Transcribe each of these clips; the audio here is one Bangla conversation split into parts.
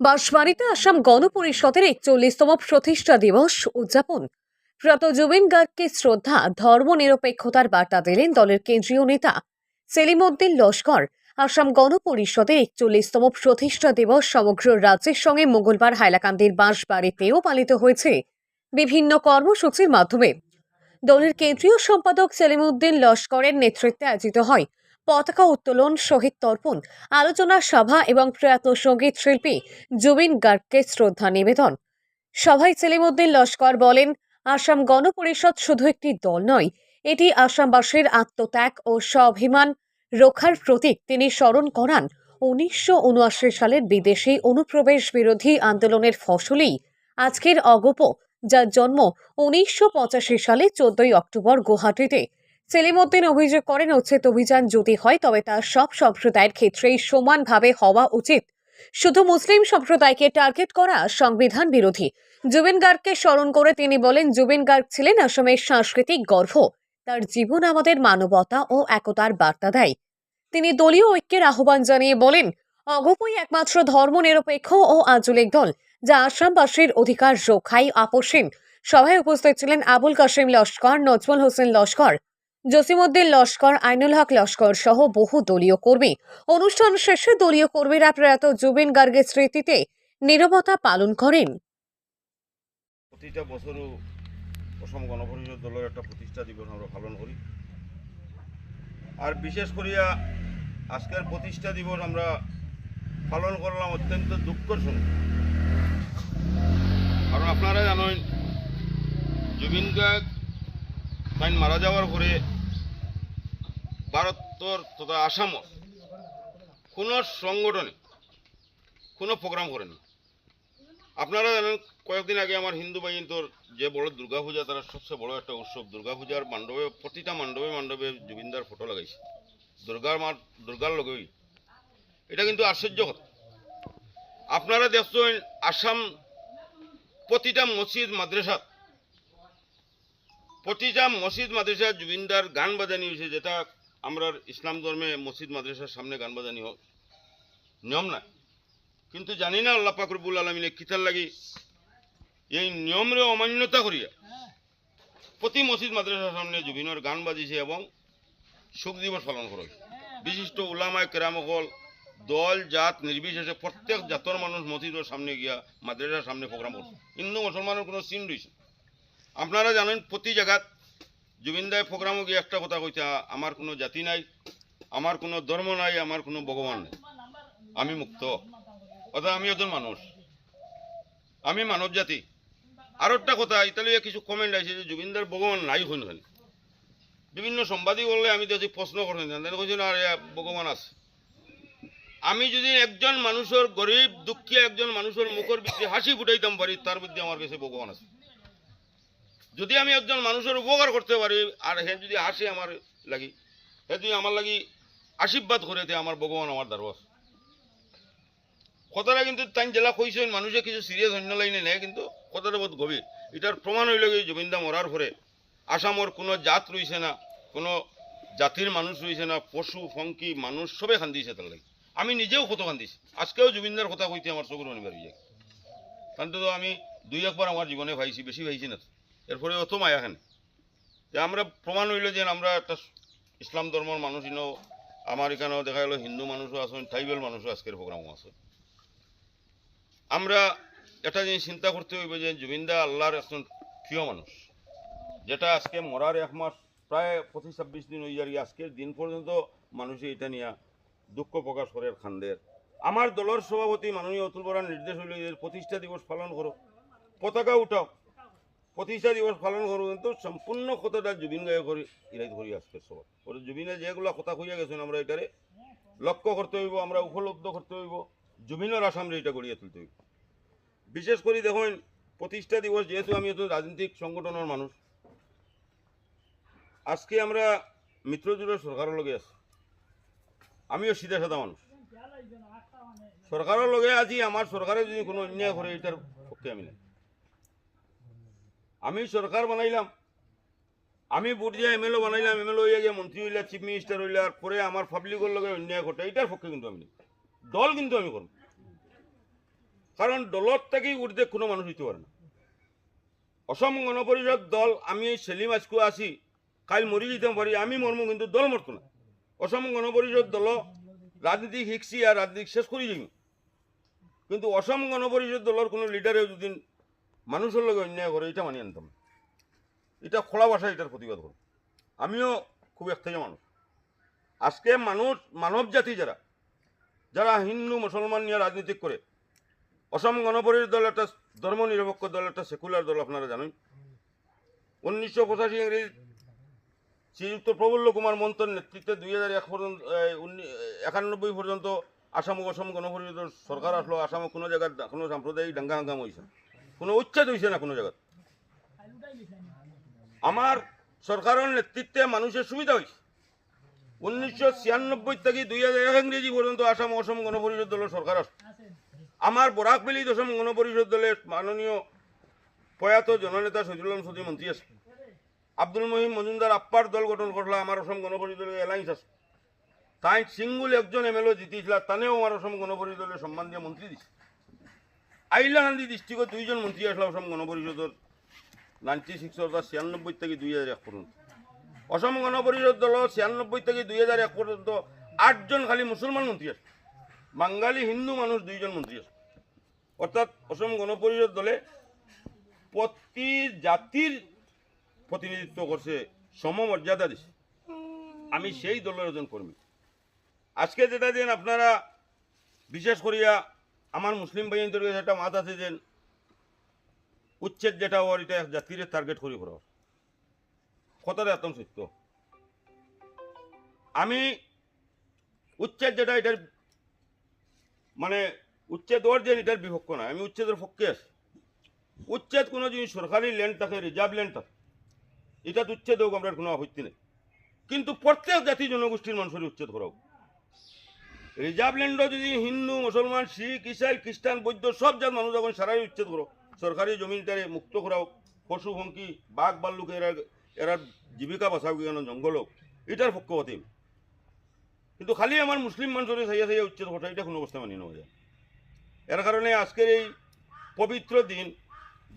বাঁশবাড়িতে আসাম গণপরিষদের একচল্লিশতম প্রতিষ্ঠা দিবস উদযাপন। প্রয়াত জুবিন গার্গকে শ্রদ্ধা ধর্মনিরপেক্ষতার বার্তা দিলেন দলের কেন্দ্রীয় নেতা সেলিমউদ্দিন লস্কর। আসাম গণপরিষদের একচল্লিশতম প্রতিষ্ঠা দিবস সমগ্র রাজ্যের সঙ্গে মঙ্গলবার হাইলাকান্দির বাঁশবাড়িতেও পালিত হয়েছে। বিভিন্ন কর্মসূচির মাধ্যমে দলের কেন্দ্রীয় সম্পাদক সেলিমউদ্দিন লস্করের নেতৃত্বে আয়োজিত হয় পতাকা উত্তোলন, শহীদ তর্পণ, আলোচনা সভা এবং প্রয়াত সংগীত শিল্পী জুবিন গার্গকে শ্রদ্ধা নিবেদন। সভায় সেলিমউদ্দিন লস্কর বলেন, আসাম গণপরিষদ শুধু একটি দল নয়, এটি আসামবাসীর আত্মত্যাগ ও স্বাভিমান রক্ষার প্রতীক। তিনি স্মরণ করান, উনিশশো উনআশি সালের বিদেশি অনুপ্রবেশ বিরোধী আন্দোলনের ফসলেই আজকের অগপ, যার জন্ম উনিশশো পঁচাশি সালে চোদ্দই অক্টোবর গুয়াহাটিতে। সেলিমউদ্দিন অভিযোগ করেন, উচ্ছেদ অভিযান যদি হয়, তবে তা সব সম্প্রদায়ের ক্ষেত্রেই সমানভাবে হওয়া উচিত। শুধু মুসলিম সম্প্রদায়কে টার্গেট করা সংবিধান বিরোধী। জুবিন গার্গকে স্মরণ করে তিনি বলেন জুবিন গার্গ ছিলেন আসামের সাংস্কৃতিক গর্ভ। তার জীবন আমাদের মানবতা ও একতার বার্তা দেয়। তিনি দলীয় ঐক্যের আহ্বান জানিয়ে বলেন, অগপই একমাত্র ধর্মনিরপেক্ষ ও আঞ্চলিক দল, যা আসামবাসীর অধিকার রক্ষায় আপোষহীন সভায় উপস্থিত ছিলেন আবুল কাশিম লস্কর, নজমুল হোসেন লস্কর জসিমউদ্দিন লস্কর, আইনুল হক লস্কর সহ বহু দলীয় কর্মী। অনুষ্ঠান শেষে দলীয় কর্মীরা প্রয়াত জুবিন গার্গের স্মৃতিতে নীরবতা পালন করেন। প্রতিটা বছরও অসম গণপরিষদ দলের একটা প্রতিষ্ঠা দিবস আমরা পালন করি। আর বিশেষ করিয়া আজকের প্রতিষ্ঠা দিবস আমরা পালন করলাম অত্যন্ত দুঃখর সঙ্গে। কারণ আপনারা জানেন, জুবিন গার্গ মারা যাওয়ার পরে ভারতর তথা আসামর কোনো সংগঠনে কোনো প্রোগ্রাম করেনি। আপনারা জানেন, কয়েকদিন আগে আমার হিন্দু বাহিনীর যে বড় দুর্গাপূজা, তারা সবচেয়ে বড় একটা উৎসব দুর্গাপূজার মণ্ডপে, প্রতিটা মণ্ডপে মণ্ডপে জুবিনদার ফটো লাগাইছে। দুর্গার মা দুর্গার লগেই এটা কিন্তু আশ্চর্য কথা। আপনারা দেখছেন, আসাম প্রতিটা মসজিদ মাদ্রাসাত প্রতিটা মসজিদ, মাদ্রাসা জুবিনদার গান বাজানি হয়েছে, যেটা আমরা ইসলাম ধর্মে মসজিদ, মাদ্রাসার সামনে গান বাজানি হোক। নিয়ম না কিন্তু জানি না আল্লাহ পাকরবুল আলমিনে কিতার লাগি এই নিয়মরে অমান্যতা করিয়া প্রতি মসজিদ, মাদ্রাসার সামনে জুবিনের গান বাজিছে এবং শোক দিবস পালন করা বিশিষ্ট উলামায় কেরামকল দল, জাত, নির্বিশেষে প্রত্যেক জাতর মানুষ মসজিদের সামনে গিয়া মাদ্রাসার সামনে প্রোগ্রাম করছে। হিন্দু, মুসলমানের কোনো সিন রয়েছে। আপনারা জানেন প্রতি জায়গাত জুবিনদায় প্রোগ্রামও গিয়ে একটা কথা কইতে আমার কোনো জাতি নাই, আমার কোনো ধর্ম নাই, আমার কোনো ভগবান নাই। আমি মুক্ত। অর্থাৎ আমি একজন মানুষ। আমি মানব জাতি। আর একটা কথা, ইতালিয়া কিছু কমেন্ট আছে যে জুবিনদার ভগবান নাই হইন বিভিন্ন সাংবাদিক বললে আমি দেখছি প্রশ্ন তাদের কইছেন আর, ভগবান আছে। আমি যদি একজন মানুষের গরিব, দুঃখী, একজন মানুষের মুখের ভিতরে হাসি ফুটাইতাম পারি, তার মধ্যে আমার কাছে ভগবান আছে। যদি আমি একজন মানুষের উপকার করতে পারি, আর হে যদি হাসে আমার লাগি, হে যদি আমার লাগি আশীর্বাদ করে দেয় আমার ভগবান, আমার আছে কথাটা কিন্তু তাই জেলা কইছেন মানুষে কিছু সিরিয়াস অন্য লাইনে নেয়, কিন্তু কথাটা বহুত গভীর। এটার প্রমাণ হইল কি, জমিনদা মরার পরে আসামর কোনো জাত রইছে না, কোনো জাতির মানুষ রইছে না, পশু, ফঙ্কি, মানুষ সবে খান্দিছে তার লাগে। আমি নিজেও কত খান্দিছি। আজকেও জুবিনদার কথা কইতে আমার চকুর অনিবার হয়ে যায় কারণ তো আমি দুই একবার আমার জীবনে ভাইছি, বেশি ভাইছি না। এরপরে অত মায়া খানে। যে আমরা প্রমাণ হইল যে আমরা একটা ইসলাম ধর্মের মানুষ, ইনো আমার এখানেও দেখা গেলো হিন্দু মানুষও আছেন, ট্রাইবেল মানুষও আজকের প্রোগ্রামও আছে। আমরা এটা জিনিস চিন্তা করতে হইবে যে জুবিনদা আল্লাহর একজন প্রিয় মানুষ, যেটা আজকে মরার এক মাস, প্রায় পঁচিশ ছাব্বিশ দিন হয়ে যার আজকের দিন পর্যন্ত মানুষে এটা নিয়ে দুঃখ প্রকাশ করে খান্দের। আমার দলের সভাপতি মাননীয় অতুল বরার নির্দেশ হইল প্রতিষ্ঠা দিবস পালন করো, পতাকা উঠাও। প্রতিষ্ঠা দিবস পালন করো কিন্তু সম্পূর্ণ কথাটা জুবিন গায়ে করে ইরাই করি আজকের সভা ওর জুবিনে যেগুলো কথা কইয়া গেছেন আমরা এটারে লক্ষ্য করতে হইব, আমরা উপলব্ধ করতে হইব, জুবিনের আসামরে এটা গড়িয়ে তুলতে হইব। বিশেষ করে দেখুন প্রতিষ্ঠা দিবস যেহেতু আমি একজন রাজনৈতিক সংগঠনের মানুষ, আজকে আমরা মিত্রজোড়ের সরকারের লগে আছি। আমিও সিধা সাদা মানুষ। সরকারের লগে আজি আমার সরকারে যদি কোনো অন্যায় করে, এটার পক্ষে আমি নাই। আমি সরকার বানাইলাম। আমি বুট দিয়ে এমএলএ বানাইলাম, এমএলএ হইয়া গিয়ে মন্ত্রী হইলা চিফ মিনিস্টার হইলা পরে আমার পাবলিকের লগে অন্যায় ঘটে, এটার পক্ষে কিন্তু আমি দল কিন্তু আমি করব। কারণ দলত থেকেই ঊর্ধ্বে কোনো মানুষ হইতে পারে না। অসম গণপরিষদ দল, আমি সেলিম আজকু আছি, কাল মরি যেতে পারি, আমি মরমু কিন্তু দল মরতো না। অসম গণপরিষদ দল, রাজনীতি শিখছি আর রাজনীতি শেষ করে যাই কিন্তু অসম গণপরিষদ দলের কোনো লিডারে যদি মানুষের লগে অন্যায় করে, এটা মানি আনতাম। এটা খোলা ভাষায় এটার প্রতিবাদ করে আমিও খুব একটাই মানুষ আজকে মানুষ, মানব জাতি যারা যারা হিন্দু, মুসলমান নিয়ে রাজনীতি করে, অসম গণপরিষদ দল একটা, ধর্ম নিরপেক্ষ দল একটা, সেকুলার দল, আপনারা জানেন উনিশশো পঁচাশি ইংরেজি শ্রীযুক্ত প্রফুল্ল কুমার মন্ত্রের নেতৃত্বে দুই হাজার এক পর্যন্ত একানব্বই পর্যন্ত আসাম অসম গণপরিষদের সরকার আসলো আসামে কোনো জায়গার কোনো সাম্প্রদায়িক দাঙ্গা হাঙ্গাম হয়েছে। কোনো উচ্ছেদ হয়েছে না কোনো জায়গায় আমার সরকারের নেতৃত্বে মানুষের সুবিধা হয়েছে উনিশশো ছিয়ানব্বই থেকে দুই হাজার এক ইংরেজি পর্যন্ত আসাম অসম গণপরিষদ দলের সরকার আমার বরাক বেলি দশম গণপরিষদ দলের মাননীয় প্রয়াত জননেতা শহীদুল্লাহ সদী মন্ত্রী আছে। আব্দুল মহিম মজুমদার আপ্পার দল গঠন করলা আমার অসম গণপরিষদের অ্যালায়েন্স আছে। তাই সিঙ্গুল একজন এমএলএ জিতিছিল তানেও আমার অসম গণপরিষদের সম্মান দিয়ে মন্ত্রী দিছে। আইলাকান্দি ডিস্ট্রিক্টত দুইজন মন্ত্রী আসলে অসম গণপরিষদের নাইনটি সিক্স অর্থাৎ ছিয়ানব্বই থেকে দুই হাজার এক পর্যন্ত অসম গণপরিষদ দল ছিয়ানব্বই থেকে দুই হাজার এক পর্যন্ত আটজন খালি মুসলমান মন্ত্রী আছে। বাঙালি হিন্দু মানুষ দুইজন মন্ত্রী আছে। অর্থাৎ অসম গণপরিষদ দলে প্রতি জাতির প্রতিনিধিত্ব করছে সমমর্যাদা দিছে। আমি সেই দলের একজন কর্মী আজকে যেটা দেন আপনারা বিশেষ করিয়া আমার মুসলিম ভাইদের কাছে একটা মাত আছে যে, উচ্ছেদ যেটা ওর এটা জাতির টার্গেট করি করা কথাটা একদম সত্য। আমি উচ্ছেদ যেটা, এটার মানে উচ্ছেদ ওর যে এটার বিপক্ষ না আমি উচ্ছেদের পক্ষে আছি। উচ্ছেদ কোনো যদি সরকারি ল্যান্ড থাকে রিজার্ভ ল্যান্ড থাকে এটা উচ্ছেদ হোক, আমরা কোনো আপত্তি নেই। কিন্তু প্রত্যেক জাতি জনগোষ্ঠীর মানুষের উচ্ছেদ করা হোক। রিজার্ভ ল্যান্ডও যদি হিন্দু, মুসলমান, শিখ, ইসাই, খ্রিস্টান, বৌদ্ধ, সব জাত মানুষ যখন সারাই উচ্ছেদ করো। সরকারি জমিনটারে মুক্ত করাও, পশু পঙ্কি বাঘ, বাল্লুক, এরা এরা জীবিকা বাঁচাও কেন? জঙ্গল হোক। এটার পক্ষ হতে কিন্তু খালি আমার মুসলিম মানুষের সাইয়া সাইয়া উচ্ছেদ কথা এটা কোনো অবস্থা মানি নেওয়া যায় এর কারণে আজকের এই পবিত্র দিন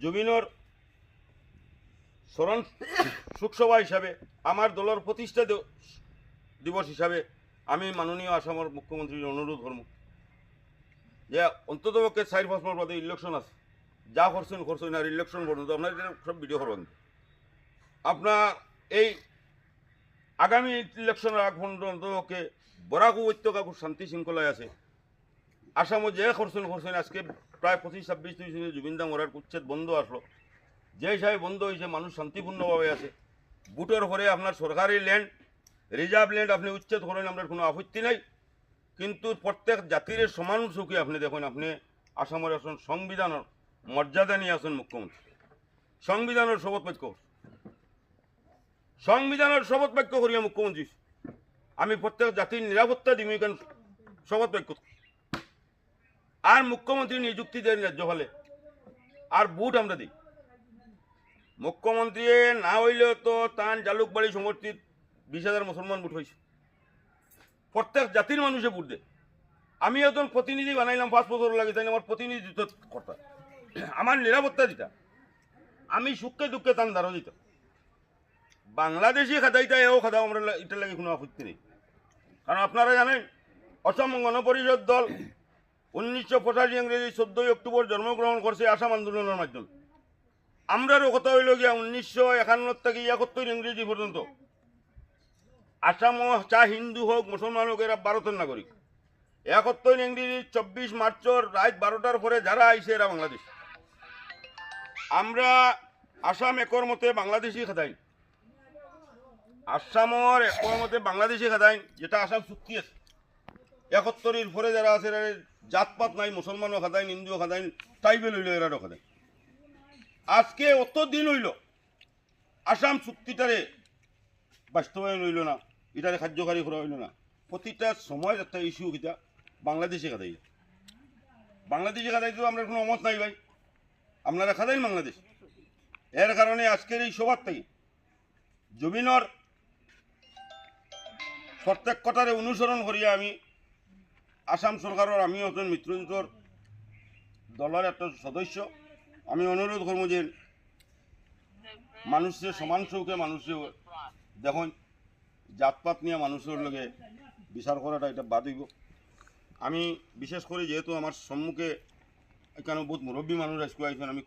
জমিনর স্মরণ শোকসভা হিসাবে, আমার দলের প্রতিষ্ঠা দিব- দিবস হিসাবে আমি মাননীয় আসামের মুখ্যমন্ত্রীর অনুরোধ করব যে অন্ততপক্ষে চার, পাঁচ মাস বাদে ইলেকশন আছে। যা করছেন করছেন, আর ইলেকশন পর্যন্ত আপনার সব ভিডিও করবেন। আপনার এই আগামী ইলেকশনের আগ পর্যন্তকে বরাক উপত্যকা খুব শান্তি শৃঙ্খলায় আছে। আসামও যে করছেন করছেন, আজকে প্রায় পঁচিশ, ছাব্বিশ দুই জুবিনদা মরার উচ্ছেদ বন্ধ আসলো। যে হিসাবে বন্ধ হয়েছে, মানুষ শান্তিপূর্ণভাবে আছে। বুটের পরে আপনার সরকারি ল্যান্ড রিজার্ভ ল্যান্ড আপনি উচ্ছেদ করেন, আপনার কোনো আপত্তি নাই কিন্তু প্রত্যেক জাতির সমান সুখে আপনি দেখুন, আপনি আসামের এখন সংবিধানের মর্যাদা নিয়ে আছেন মুখ্যমন্ত্রী সংবিধানের শপথ বাক্য। সংবিধানের শপথ বাক্য করিয়া মুখ্যমন্ত্রী, আমি প্রত্যেক জাতির নিরাপত্তা দিমি কেন শপথ বাক্য। আর মুখ্যমন্ত্রী নিযুক্তি দেন রাজ্য হলে, আর বুট আমরা দিই মুখ্যমন্ত্রী না হইলেও তো তান জালুকবাড়ি সমর্থিত বিশ হাজার মুসলমান ভোট হয়েছে। প্রত্যেক জাতির মানুষে ভোট দেয়। আমি একজন প্রতিনিধি বানাইলাম, পাঁচ বছর লাগে, তাই আমার প্রতিনিধিত্ব কর্তা। আমার নিরাপত্তা দিতা আমি সুখে দুঃখে তান দাঁড়ো দিত বাংলাদেশি খাদাইতা এও খাদাও আমরা এটার লাগে কোনো আপত্তি নেই। কারণ আপনারা জানেন, অসম গণপরিষদ দল উনিশশো পঁচাশি ইংরেজি চোদ্দই অক্টোবর জন্মগ্রহণ করছে আসাম আন্দোলনের মাধ্যমে। আমরারও কথা হইল গিয়া উনিশশো একান্ন থেকে একাত্তর ইংরেজি পর্যন্ত আসাম চা হিন্দু হোক, মুসলমান হোক, এরা ভারতের নাগরিক। একাত্তর ইংরেজি, চব্বিশ মার্চর রাত বারোটার পরে যারা আইসে, এরা বাংলাদেশ। আমরা আসাম একর মতে বাংলাদেশি খাদাইন আসামর একর মতে বাংলাদেশি খাদাইন যেটা আসাম চুক্তি আছে। একাত্তরের পরে যারা আছে, এরা জাতপাত নাই, মুসলমানও খাদাইন হিন্দুও খাদাইন ট্রাইবেল হইল এরাও খাদাইন আজকে অত দিন হইল, আসাম চুক্তিটারে বাস্তবায়ন হইল না। এটারে কার্যকারী করা হইল না। প্রতিটা সময় একটা ইস্যু কিটা বাংলাদেশে খাদাই বাংলাদেশে খাদাই তো আমরা কোনো অমত নাই ভাই। আপনারা খাদাইন বাংলাদেশ। এর কারণে আজকের এই থেকে জমিনর প্রত্যেক কথারে অনুসরণ করিয়া আমি আসাম সরকারের, আমি একজন মিত্রজোঁটর দলের একটা সদস্য। আমি অনুরোধ করব যে মানুষের সমান চৌকে মানুষের দেখুন জাতপাত নিয়ে মানুষের লগে বিচার করাটা এটা বাদ হইব আমি বিশেষ করে যেহেতু আমার সম্মুখে এখানে বহুত মুরব্বী মানুষ আজকে আইসেন আমি